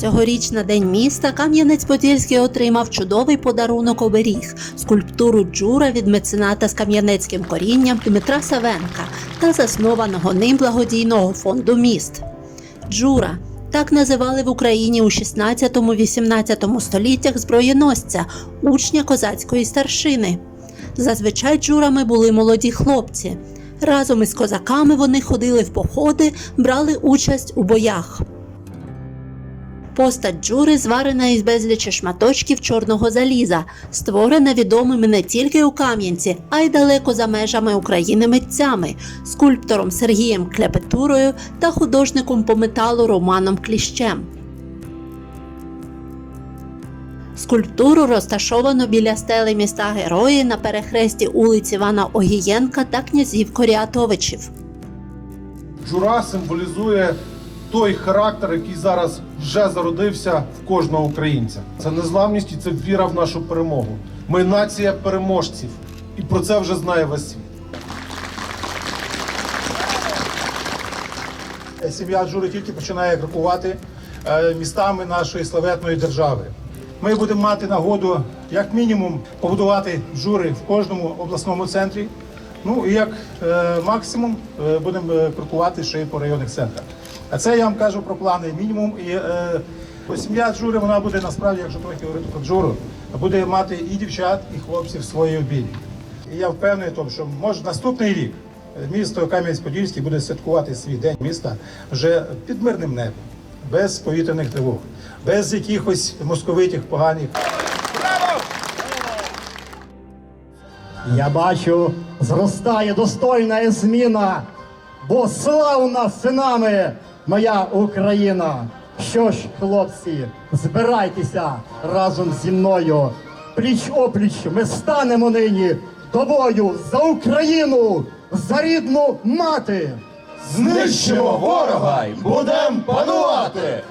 Цьогоріч на День міста Кам'янець-Подільський отримав чудовий подарунок оберіг скульптуру Джура від мецената з кам'янецьким корінням Дмитра Савенка та заснованого ним благодійного фонду міст. Джура так називали в Україні у 16-18 століттях зброєносця, учня козацької старшини. Зазвичай джурами були молоді хлопці. Разом із козаками вони ходили в походи, брали участь у боях. Постать джури зварена із безлічі шматочків чорного заліза, створена відомими не тільки у Кам'янці, а й далеко за межами України митцями, скульптором Сергієм Кляпетурою та художником по металу Романом Кліщем. Скульптуру розташовано біля стели міста Герої на перехресті вулиць Івана Огієнка та князів Коріатовичів. Джура символізує той характер, який зараз вже зародився в кожного українця. Це незламність і це віра в нашу перемогу. Ми нація переможців, і про це вже знає весь світ. Сім'я Джури тільки починає крокувати е, містами нашої славетної держави. Ми будемо мати нагоду, як мінімум, побудувати джури в кожному обласному центрі. Ну і як е, максимум е, будемо е, крокувати ще й по районних центрах. А це я вам кажу про плани мінімум. І е, сім'я Джури вона буде насправді, якщо трохи говорити про Джуру, буде мати і дівчат, і хлопців в своїй обілі. І я впевнений, в тому, що може наступний рік місто Кам'янець-Подільський буде святкувати свій день міста вже під мирним небом, без повітряних тривог, без якихось московитих поганих. Я бачу, зростає достойна зміна, бо славна синами моя Україна. Що ж, хлопці, збирайтеся разом зі мною. Пліч опліч ми станемо нині до бою за Україну, за рідну мати. Знищимо ворога й будем панувати!